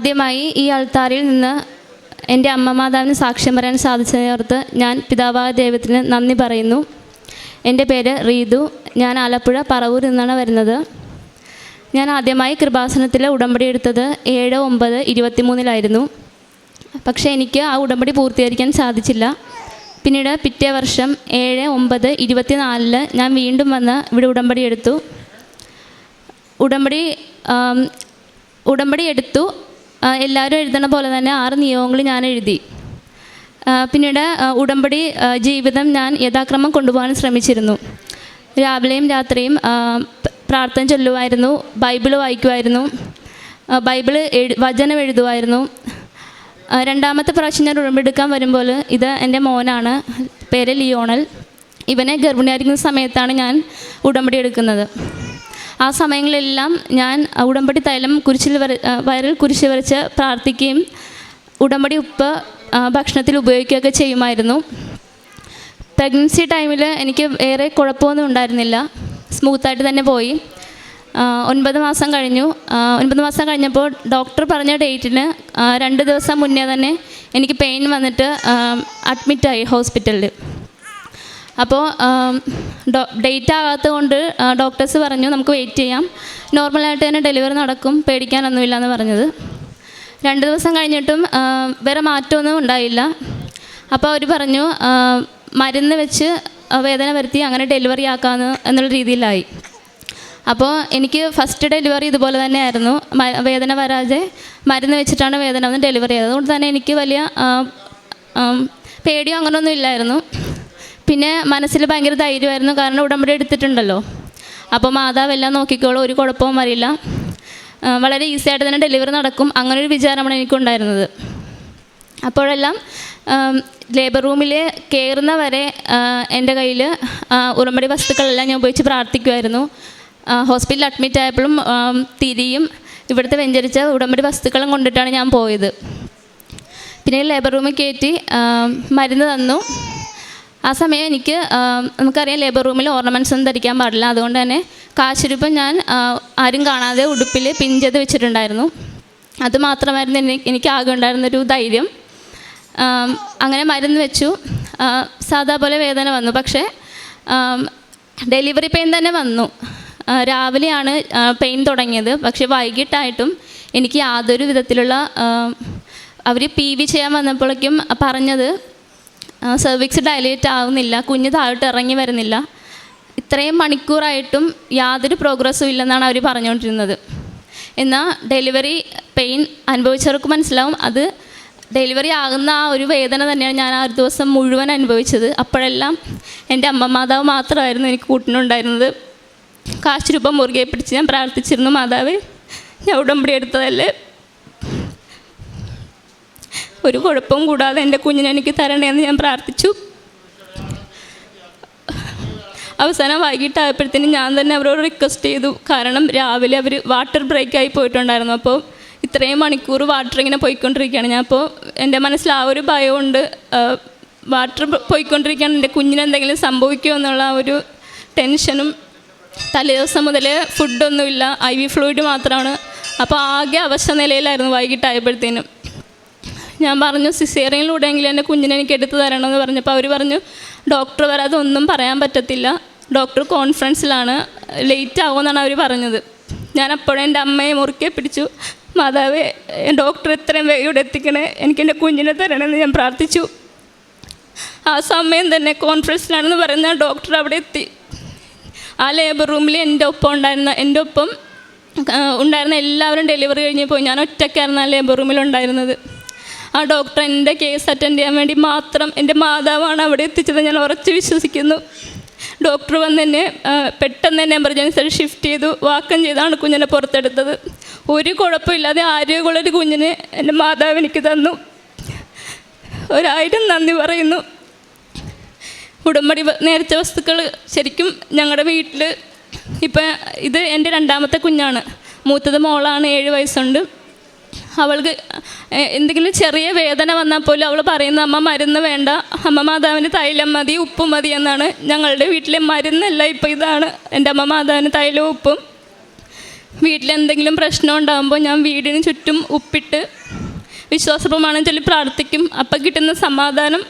ആദ്യമായി ഈ അൾത്താരിൽ നിന്ന് എന്റെ അമ്മ മാതാവിന് സാക്ഷ്യം പറയാൻ സാധിച്ചതിനോർത്ത് ഞാൻ പിതാവായ ദൈവത്തിന് നന്ദി പറയുന്നു. എന്റെ പേര് റീതു. ഞാൻ ആലപ്പുഴ പറവൂർ നിന്നാണ് വരുന്നത്. ഞാൻ ആദ്യമായി കൃപാസനത്തിൽ ഉടമ്പടി എടുത്തത് ഏഴ് ഒമ്പത് ഇരുപത്തിമൂന്നിലായിരുന്നു. പക്ഷേ എനിക്ക് ആ ഉടമ്പടി പൂർത്തീകരിക്കാൻ സാധിച്ചില്ല. പിന്നീട് പിറ്റേ വർഷം ഏഴ് ഒമ്പത് ഇരുപത്തിനാലിൽ ഞാൻ വീണ്ടും വന്ന് ഇവിടെ ഉടമ്പടി എടുത്തു. ഉടമ്പടി ഉടമ്പടി എടുത്തു. എല്ലാവരും എഴുതണ പോലെ തന്നെ ആറ് നിയമങ്ങൾ ഞാൻ എഴുതി. പിന്നീട് ഉടമ്പടി ജീവിതം ഞാൻ യഥാക്രമം കൊണ്ടുപോകാൻ ശ്രമിച്ചിരുന്നു. രാവിലെയും രാത്രിയും പ്രാർത്ഥന ചൊല്ലുമായിരുന്നു ബൈബിൾ വായിക്കുമായിരുന്നു ബൈബിൾ വചനം എഴുതുമായിരുന്നു രണ്ടാമത്തെ പ്രാവശ്യം ഞാൻ ഉടമ്പെടുക്കാൻ വരുമ്പോൾ ഇത് എന്റെ മോനാണ് പേര് ലിയോണൽ. ഇവനെ ഗർഭിണിയായിരിക്കുന്ന സമയത്താണ് ഞാൻ ഉടമ്പടി എടുക്കുന്നത്. ആ സമയങ്ങളിലെല്ലാം ഞാൻ ഉടമ്പടി തൈലം കുരിശിൽ വര വയറിൽ കുരിശ് വരച്ച് പ്രാർത്ഥിക്കുകയും ഉടമ്പടി ഉപ്പ് ഭക്ഷണത്തിൽ ഉപയോഗിക്കുകയൊക്കെ ചെയ്യുമായിരുന്നു. പ്രഗ്നൻസി ടൈമിൽ എനിക്ക് ഏറെ കുഴപ്പമൊന്നും ഉണ്ടായിരുന്നില്ല. സ്മൂത്തായിട്ട് തന്നെ പോയി. ഒൻപത് മാസം കഴിഞ്ഞു. ഒൻപത് മാസം കഴിഞ്ഞപ്പോൾ ഡോക്ടർ പറഞ്ഞ ഡേറ്റിന് രണ്ട് ദിവസം മുന്നേ തന്നെ എനിക്ക് പെയിൻ വന്നിട്ട് അഡ്മിറ്റായി ഹോസ്പിറ്റലിൽ അപ്പോൾ ഡേറ്റ് ആകാത്തത് കൊണ്ട് ഡോക്ടേഴ്സ് പറഞ്ഞു നമുക്ക് വെയിറ്റ് ചെയ്യാം. നോർമലായിട്ട് തന്നെ ഡെലിവറി നടക്കും. പേടിക്കാനൊന്നുമില്ല എന്ന് പറഞ്ഞത്. രണ്ട് ദിവസം കഴിഞ്ഞിട്ടും വേറെ മാറ്റമൊന്നും ഉണ്ടായില്ല. അപ്പോൾ അവർ പറഞ്ഞു മരുന്ന് വെച്ച് വേദന വരുത്തി അങ്ങനെ ഡെലിവറി ആക്കാമെന്ന് എന്നുള്ള രീതിയിലായി. അപ്പോൾ എനിക്ക് ഫസ്റ്റ് ഡെലിവറി ഇതുപോലെ തന്നെയായിരുന്നു. വേദന വരാതെ മരുന്ന് വെച്ചിട്ടാണ് വേദന വന്ന് ഡെലിവറി ചെയ്തത് അതുകൊണ്ട് തന്നെ എനിക്ക് വലിയ പേടിയോ അങ്ങനെയൊന്നും ഇല്ലായിരുന്നു. പിന്നെ മനസ്സിൽ ഭയങ്കര ധൈര്യമായിരുന്നു. കാരണം ഉടമ്പടി എടുത്തിട്ടുണ്ടല്ലോ. അപ്പോൾ മാതാവ് എല്ലാം നോക്കിക്കോളൂ. ഒരു കുഴപ്പവും അറിയില്ല. വളരെ ഈസി ആയിട്ട് തന്നെ ഡെലിവറി നടക്കും. അങ്ങനെ ഒരു വിചാരമാണ് എനിക്കുണ്ടായിരുന്നത്. അപ്പോഴെല്ലാം ലേബർ റൂമിൽ കയറുന്ന വരെ എന്റെ കയ്യിൽ ഉടമ്പടി വസ്തുക്കളെല്ലാം ഞാൻ ഉപയോഗിച്ച് പ്രാർത്ഥിക്കുമായിരുന്നു. ഹോസ്പിറ്റലിൽ അഡ്മിറ്റ് ആയപ്പോഴും തിരിയും ഇവിടുത്തെ വെഞ്ചരിച്ച ഉടമ്പടി വസ്തുക്കളും കൊണ്ടിട്ടാണ് ഞാൻ പോയത്. പിന്നെ ലേബർ റൂമിൽ കയറ്റി മരുന്ന് തന്നു. ആ സമയം എനിക്ക് നമുക്കറിയാം ലേബർ റൂമിൽ ഓർണമെന്റ്സ് ഒന്നും ധരിക്കാൻ പാടില്ല. അതുകൊണ്ട് തന്നെ കാശുരൂപം ഞാൻ ആരും കാണാതെ ഉടുപ്പിൽ പിൻ ചെയ്ത് വെച്ചിട്ടുണ്ടായിരുന്നു. അത് മാത്രമായിരുന്നു എനി- എനിക്ക് ആകെ ഉണ്ടായിരുന്നൊരു ധൈര്യം. അങ്ങനെ മരുന്ന് വെച്ചു. സാധാ പോലെ വേദന വന്നു. പക്ഷേ ഡെലിവറി പെയിൻ തന്നെ വന്നു. രാവിലെയാണ് പെയിൻ തുടങ്ങിയത്. പക്ഷേ വൈകിട്ടായിട്ടും എനിക്ക് യാതൊരു വിധത്തിലുള്ള അവർ പി വി ചെയ്യാൻ വന്നപ്പോഴേക്കും പറഞ്ഞത് സെർവിക്സ് ഡയലേറ്റ് ആവുന്നില്ല കുഞ്ഞ് താഴോട്ട് ഇറങ്ങി വരുന്നില്ല. ഇത്രയും മണിക്കൂറായിട്ടും യാതൊരു പ്രോഗ്രസ്സും ഇല്ലെന്നാണ് അവർ പറഞ്ഞുകൊണ്ടിരുന്നത് എന്നാൽ ഡെലിവറി പെയിൻ അനുഭവിച്ചവർക്ക് മനസ്സിലാവും. അത് ഡെലിവറി ആകുന്ന ആ ഒരു വേദന തന്നെയാണ് ഞാൻ ആ ഒരു ദിവസം മുഴുവൻ അനുഭവിച്ചത്. അപ്പോഴെല്ലാം എന്റെ അമ്മ മാതാവ് മാത്രമായിരുന്നു എനിക്ക് കൂട്ടിനുണ്ടായിരുന്നത്. കാശ് രൂപം മുറുകെ പിടിച്ച് ഞാൻ പ്രാർത്ഥിച്ചിരുന്നു മാതാവ് ഞാൻ ഉടമ്പടി എടുത്തതല്ലേ? ഒരു കുഴപ്പവും കൂടാതെ എന്റെ കുഞ്ഞിനെ എനിക്ക് തരണേന്ന് ഞാൻ പ്രാർത്ഥിച്ചു. അവസാനം വൈകിട്ടായപ്പോഴത്തേനും ഞാൻ തന്നെ അവരോട് റിക്വസ്റ്റ് ചെയ്തു. കാരണം രാവിലെ അവർ വാട്ടർ ബ്രേക്കായി പോയിട്ടുണ്ടായിരുന്നു. അപ്പോൾ ഇത്രയും മണിക്കൂർ വാട്ടർ ഇങ്ങനെ പോയിക്കൊണ്ടിരിക്കുകയാണ്. ഞാൻ അപ്പോൾ എന്റെ മനസ്സിൽ ആ ഒരു ഭയമുണ്ട്. വാട്ടർ പോയിക്കൊണ്ടിരിക്കുകയാണ്. എന്റെ കുഞ്ഞിന് എന്തെങ്കിലും സംഭവിക്കുമോ എന്നുള്ള ആ ഒരു ടെൻഷനും തലേദിവസം മുതൽ ഫുഡൊന്നുമില്ല ഐ വി ഫ്ലൂയിഡ് മാത്രമാണ്. അപ്പോൾ ആകെ അവശ നിലയിലായിരുന്നു വൈകിട്ടായപ്പോഴത്തേനും. ഞാൻ പറഞ്ഞു സിസേറിയനിലൂടെയെങ്കിലും എന്റെ കുഞ്ഞിനെ എനിക്ക് എടുത്തു തരണമെന്ന് പറഞ്ഞപ്പോൾ അവർ പറഞ്ഞു ഡോക്ടർ വരാതെ ഒന്നും പറയാൻ പറ്റത്തില്ല. ഡോക്ടർ കോൺഫറൻസിലാണ്. ലേറ്റ് ആവുമെന്നാണ് അവർ പറഞ്ഞത്. ഞാൻ അപ്പോഴും എന്റെ അമ്മയെ മുറുക്കെ പിടിച്ചു. മാതാവ് ഡോക്ടർ എത്രയും വേഗം ഇവിടെ എത്തിക്കണേ. എനിക്ക് എന്റെ കുഞ്ഞിനെ തരണമെന്ന് ഞാൻ പ്രാർത്ഥിച്ചു. ആ സമയം തന്നെ കോൺഫറൻസിലാണെന്ന് പറയുന്ന ഡോക്ടർ അവിടെ എത്തി. ആ ലേബർ റൂമിൽ എന്റെ ഒപ്പം ഉണ്ടായിരുന്ന എന്റെ ഒപ്പം ഉണ്ടായിരുന്ന എല്ലാവരും ഡെലിവറി കഴിഞ്ഞ് പോയി. ഞാൻ ഒറ്റയ്ക്കായിരുന്നു ആ ലേബർ റൂമിൽ ഉണ്ടായിരുന്നത്. ആ ഡോക്ടർ എന്റെ കേസ് അറ്റൻഡ് ചെയ്യാൻ വേണ്ടി മാത്രം എന്റെ മാതാവാണ് അവിടെ എത്തിച്ചത്. ഞാൻ ഉറച്ച് വിശ്വസിക്കുന്നു. ഡോക്ടർ വന്ന് എന്നെ പെട്ടെന്ന് തന്നെ എമർജൻസി ഷിഫ്റ്റ് ചെയ്തു. വാക്കം ചെയ്താണ് കുഞ്ഞിനെ പുറത്തെടുത്തത്. ഒരു കുഴപ്പമില്ലാതെ ആരോഗ്യമുള്ളൊരു കുഞ്ഞിനെ എന്റെ മാതാവ് എനിക്ക് തന്നു. ഒരായിരം നന്ദി പറയുന്നു. ഉടമ്പടി നേരത്തെ വസ്തുക്കൾ ശരിക്കും ഞങ്ങളുടെ വീട്ടിൽ ഇപ്പം ഇത് എന്റെ രണ്ടാമത്തെ കുഞ്ഞാണ്. മൂത്തത് മോളാണ് ഏഴ് വയസ്സുണ്ട്. അവൾക്ക് എന്തെങ്കിലും ചെറിയ വേദന വന്നാൽ പോലും അവൾ പറയുന്ന അമ്മ മരുന്ന് വേണ്ട. അമ്മ മാതാവിന് തൈലം മതി ഉപ്പ് മതി എന്നാണ് ഞങ്ങളുടെ വീട്ടിലെ മരുന്നല്ല ഇപ്പോൾ ഇതാണ്. എന്റെ അമ്മ മാതാവിന് തൈലവും ഉപ്പും. വീട്ടിലെന്തെങ്കിലും പ്രശ്നം ഉണ്ടാകുമ്പോൾ ഞാൻ വീടിന് ചുറ്റും ഉപ്പിട്ട് വിശ്വാസപ്രമാണം ചൊല്ലി പ്രാർത്ഥിക്കും. അപ്പം കിട്ടുന്ന സമാധാനം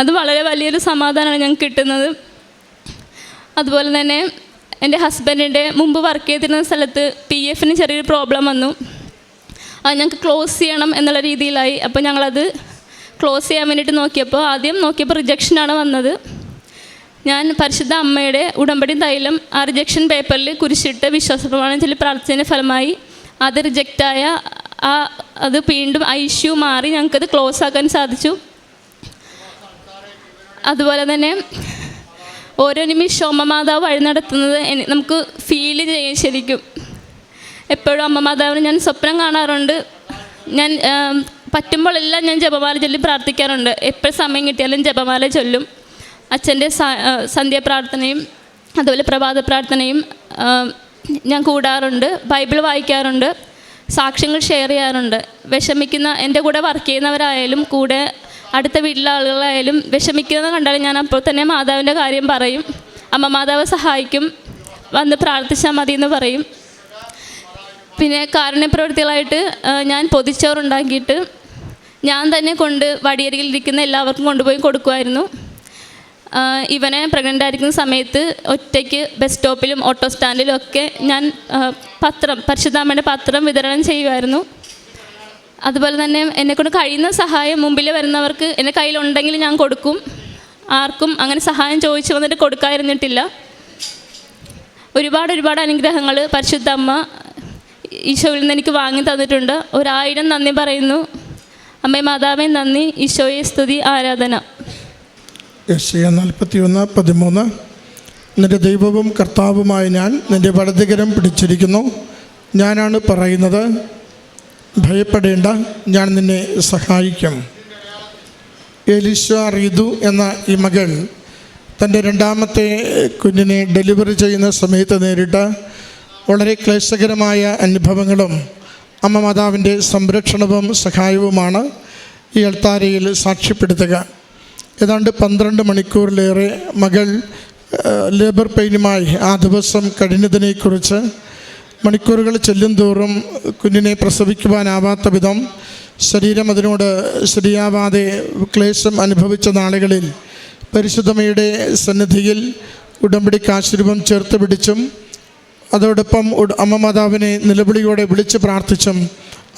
അത് വളരെ വലിയൊരു സമാധാനമാണ് ഞങ്ങൾക്ക് കിട്ടുന്നത്. അതുപോലെ തന്നെ എന്റെ ഹസ്ബൻഡിന്റെ മുമ്പ് വർക്ക് ചെയ്തിരുന്ന സ്ഥലത്ത് പി എഫിന് ചെറിയൊരു പ്രോബ്ലം വന്നു. അത് ഞങ്ങൾക്ക് ക്ലോസ് ചെയ്യണം എന്നുള്ള രീതിയിലായി. അപ്പോൾ ഞങ്ങളത് ക്ലോസ് ചെയ്യാൻ വേണ്ടിയിട്ട് നോക്കിയപ്പോൾ ആദ്യം നോക്കിയപ്പോൾ റിജക്ഷനാണ് വന്നത്. ഞാൻ പരിശുദ്ധ അമ്മയുടെ ഉടമ്പടി തൈലം ആ റിജക്ഷൻ പേപ്പറിൽ കുരിശിട്ട് വിശ്വാസപ്രമാണം ചൊല്ലി പ്രാർത്ഥിച്ചതിന്റെ ഫലമായി അത് റിജക്റ്റായ ആ അത് വീണ്ടും ഐഷ്യൂ മാറി ഞങ്ങൾക്കത് ക്ലോസ് ആക്കാൻ സാധിച്ചു. അതുപോലെ തന്നെ ഓരോ നിമിഷം മാതാവ് വഴി നടത്തുന്നത് നമുക്ക് ഫീൽ ചെയ്യാൻ ശരിക്കും. എപ്പോഴും അമ്മ മാതാവിന് ഞാൻ സ്വപ്നം കാണാറുണ്ട്. ഞാൻ പറ്റുമ്പോഴെല്ലാം ഞാൻ ജപമാല ചൊല്ലി പ്രാർത്ഥിക്കാറുണ്ട്. എപ്പോൾ സമയം കിട്ടിയാലും ജപമാല ചൊല്ലും. അച്ഛന്റെ സന്ധ്യ പ്രാർത്ഥനയും സന്ധ്യാപ്രാർത്ഥനയും അതുപോലെ പ്രഭാത പ്രാർത്ഥനയും ഞാൻ കൂടാറുണ്ട്. ബൈബിൾ വായിക്കാറുണ്ട്. സാക്ഷ്യങ്ങൾ ഷെയർ ചെയ്യാറുണ്ട്. വിഷമിക്കുന്ന എന്റെ കൂടെ വർക്ക് ചെയ്യുന്നവരായാലും കൂടെ അടുത്ത വീട്ടിലെ ആളുകളായാലും വിഷമിക്കുന്നത് കണ്ടാൽ ഞാൻ അപ്പോൾ തന്നെ മാതാവിന്റെ കാര്യം പറയും. അമ്മ മാതാവ് സഹായിക്കും. വന്ന് പ്രാർത്ഥിച്ചാൽ മതി എന്ന് പറയും. പിന്നെ കാരുണ്യപ്രവൃത്തികളായിട്ട് ഞാൻ പൊതിച്ചോറുണ്ടാക്കിയിട്ട് ഞാൻ തന്നെ കൊണ്ട് വടിയരികിൽ ഇരിക്കുന്ന എല്ലാവർക്കും കൊണ്ടുപോയി കൊടുക്കുമായിരുന്നു. ഇവനെ പ്രഗ്നന്റ് ആയിരിക്കുന്ന സമയത്ത് ഒറ്റയ്ക്ക് ബസ് സ്റ്റോപ്പിലും ഓട്ടോ സ്റ്റാൻഡിലും ഒക്കെ ഞാൻ പത്രം പരിശുദ്ധാമ്മയുടെ പത്രം വിതരണം ചെയ്യുമായിരുന്നു. അതുപോലെ തന്നെ എന്നെക്കൊണ്ട് കഴിയുന്ന സഹായം മുമ്പിൽ വരുന്നവർക്ക് എന്റെ കയ്യിലുണ്ടെങ്കിൽ ഞാൻ കൊടുക്കും. ആർക്കും അങ്ങനെ സഹായം ചോദിച്ചു വന്നിട്ട് കൊടുക്കാതിരുന്നിട്ടില്ല. ഒരുപാട് ഒരുപാട് അനുഗ്രഹങ്ങൾ പരിശുദ്ധ അമ്മ ഈശോയിൽ നിന്ന് എനിക്ക് വാങ്ങി തന്നിട്ടുണ്ട്. ഒരായിരം നന്ദി പറയുന്നു. അമ്മേ മാതാവേ നന്ദി. ഈശോയെ സ്തുതി ആരാധന. യശയ നാൽപ്പത്തിയൊന്ന് പതിമൂന്ന്. നിന്റെ ദൈവവും കർത്താവുമായ ഞാൻ നിന്റെ വലതുകരം പിടിച്ചിരിക്കുന്നു. ഞാനാണ് പറയുന്നത്. ഭയപ്പെടേണ്ട ഞാൻ നിന്നെ സഹായിക്കും. എലിഷ റീതു എന്ന ഈ മകൾ തന്റെ രണ്ടാമത്തെ കുഞ്ഞിനെ ഡെലിവറി ചെയ്യുന്ന സമയത്ത് നേരിട്ട വളരെ ക്ലേശകരമായ അനുഭവങ്ങളും അമ്മ മാതാവിന്റെ സംരക്ഷണവും സഹായവുമാണ് ഈ അൾത്താരയിൽ സാക്ഷ്യപ്പെടുത്തുക. ഏതാണ്ട് പന്ത്രണ്ട് മണിക്കൂറിലേറെ മകൾ ലേബർ പെയിനുമായി ആ ദിവസം കഴിഞ്ഞതിനെക്കുറിച്ച് മണിക്കൂറുകൾ ചെല്ലും തോറും കുഞ്ഞിനെ പ്രസവിക്കുവാനാവാത്ത വിധം ശരീരം അതിനോട് ശരിയാവാതെ ക്ലേശം അനുഭവിച്ച നാളുകളിൽ പരിശുദ്ധമയുടെ സന്നിധിയിൽ ഉടമ്പടി കാശുരൂപം ചേർത്ത് പിടിച്ചും അതോടൊപ്പം അമ്മ മാതാവിനെ നിലവിളിയോടെ വിളിച്ച് പ്രാർത്ഥിച്ചും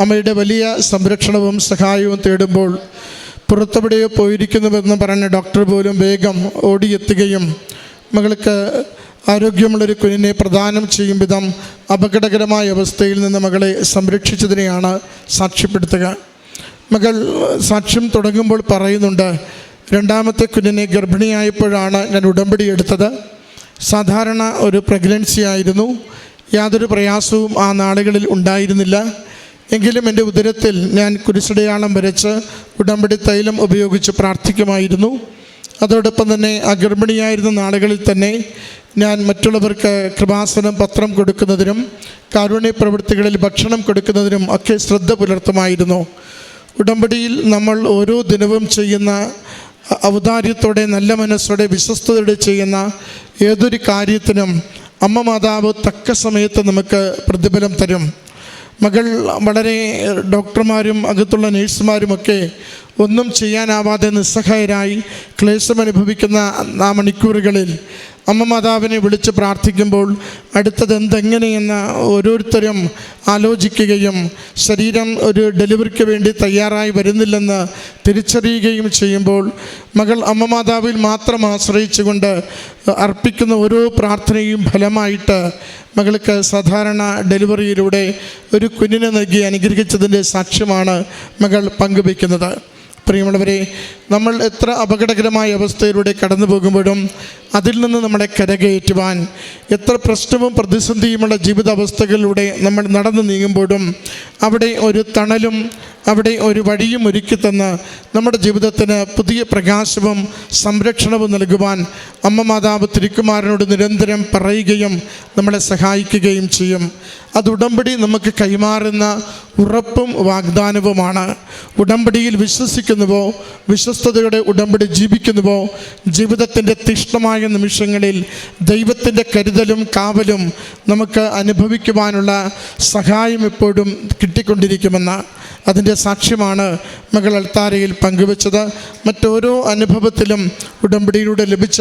അമ്മയുടെ വലിയ സംരക്ഷണവും സഹായവും തേടുമ്പോൾ പുറത്തെവിടെയോ പോയിരിക്കുന്നുവെന്ന് പറഞ്ഞ ഡോക്ടർ പോലും വേഗം ഓടിയെത്തുകയും മകൾക്ക് ആരോഗ്യമുള്ളൊരു കുഞ്ഞിനെ പ്രദാനം ചെയ്യും വിധം അപകടകരമായ അവസ്ഥയിൽ നിന്ന് മകളെ സംരക്ഷിച്ചതിനെയാണ് സാക്ഷ്യപ്പെടുത്തുക. മകൾ സാക്ഷ്യം തുടങ്ങുമ്പോൾ പറയുന്നുണ്ട് രണ്ടാമത്തെ കുഞ്ഞിനെ ഗർഭിണിയായപ്പോഴാണ് ഞാൻ ഉടമ്പടി എടുത്തത്. സാധാരണ ഒരു പ്രഗ്നൻസി ആയിരുന്നു. യാതൊരു പ്രയാസവും ആ നാളുകളിൽ ഉണ്ടായിരുന്നില്ല. എങ്കിലും എന്റെ ഉദരത്തിൽ ഞാൻ കുരിശടയാളം വരച്ച് ഉടമ്പടി തൈലം ഉപയോഗിച്ച് പ്രാർത്ഥിക്കുമായിരുന്നു. അതോടൊപ്പം തന്നെ ആ ഗർഭിണിയായിരുന്ന നാളുകളിൽ തന്നെ ഞാൻ മറ്റുള്ളവർക്ക് കൃപാസനം പത്രം കൊടുക്കുന്നതിനും കാരുണ്യ പ്രവൃത്തികളിൽ ഭക്ഷണം കൊടുക്കുന്നതിനും ഒക്കെ ശ്രദ്ധ പുലർത്തുമായിരുന്നു. ഉടമ്പടിയിൽ നമ്മൾ ഓരോ ദിനവും ചെയ്യുന്ന ഔദാര്യത്തോടെ നല്ല മനസ്സോടെ വിശ്വസ്തയോടെ ചെയ്യുന്ന ഏതൊരു കാര്യത്തിനും അമ്മ മാതാവ് തക്ക സമയത്ത് നമുക്ക് പ്രതിഫലം തരും. മകൾ വളരെ ഡോക്ടർമാരും അകത്തുള്ള നേഴ്സുമാരുമൊക്കെ ഒന്നും ചെയ്യാനാവാതെ നിസ്സഹായരായി ക്ലേശമനുഭവിക്കുന്ന ആ മണിക്കൂറുകളിൽ അമ്മ മാതാവിനെ വിളിച്ച് പ്രാർത്ഥിക്കുമ്പോൾ അടുത്തത് എന്തെങ്ങനെയെന്ന് ഓരോരുത്തരും ആലോചിക്കുകയും ശരീരം ഒരു ഡെലിവറിക്ക് വേണ്ടി തയ്യാറായി വരുന്നില്ലെന്ന് തിരിച്ചറിയുകയും ചെയ്യുമ്പോൾ മകൾ അമ്മ മാതാവിൽ മാത്രം ആശ്രയിച്ചുകൊണ്ട് അർപ്പിക്കുന്ന ഓരോ പ്രാർത്ഥനയും ഫലമായിട്ട് മകൾക്ക് സാധാരണ ഡെലിവറിയിലൂടെ ഒരു കുഞ്ഞിനെ നൽകി അനുഗ്രഹിച്ചതിന്റെ സാക്ഷ്യമാണ് മകൾ പങ്കുവയ്ക്കുന്നത്. പ്രിയമുള്ളവരെ നമ്മൾ എത്ര അപകടകരമായ അവസ്ഥയിലൂടെ കടന്നു പോകുമ്പോഴും അതിൽ നിന്ന് നമ്മളെ കരകയറ്റുവാൻ എത്ര പ്രശ്നവും പ്രതിസന്ധിയുമുള്ള ജീവിതാവസ്ഥകളിലൂടെ നമ്മൾ നടന്നു നീങ്ങുമ്പോഴും അവിടെ ഒരു തണലും അവിടെ ഒരു വഴിയും ഒരുക്കി തന്ന് നമ്മുടെ ജീവിതത്തിന് പുതിയ പ്രകാശവും സംരക്ഷണവും നൽകുവാൻ അമ്മ മാതാവ് തിരുക്കുമാരനോട് നിരന്തരം പറയുകയും നമ്മളെ സഹായിക്കുകയും ചെയ്യും. അത് ഉടമ്പടി നമുക്ക് കൈമാറുന്ന ഉറപ്പും വാഗ്ദാനവുമാണ്. ഉടമ്പടിയിൽ വിശ്വസിക്കുന്നുവോ? വിശ്വസ്തയുടെ ഉടമ്പടി ജീവിക്കുന്നുവോ? ജീവിതത്തിന്റെ തീഷ്ണമായ നിമിഷങ്ങളിൽ ദൈവത്തിന്റെ കരുതലും കാവലും നമുക്ക് അനുഭവിക്കുവാനുള്ള സഹായം എപ്പോഴും കിട്ടിക്കൊണ്ടിരിക്കുമെന്ന് അതിന്റെ സാക്ഷ്യമാണ് മകൾ അൾത്താരയിൽ പങ്കുവച്ചത്. മറ്റോരോ അനുഭവത്തിലും ഉടമ്പടിയിലൂടെ ലഭിച്ച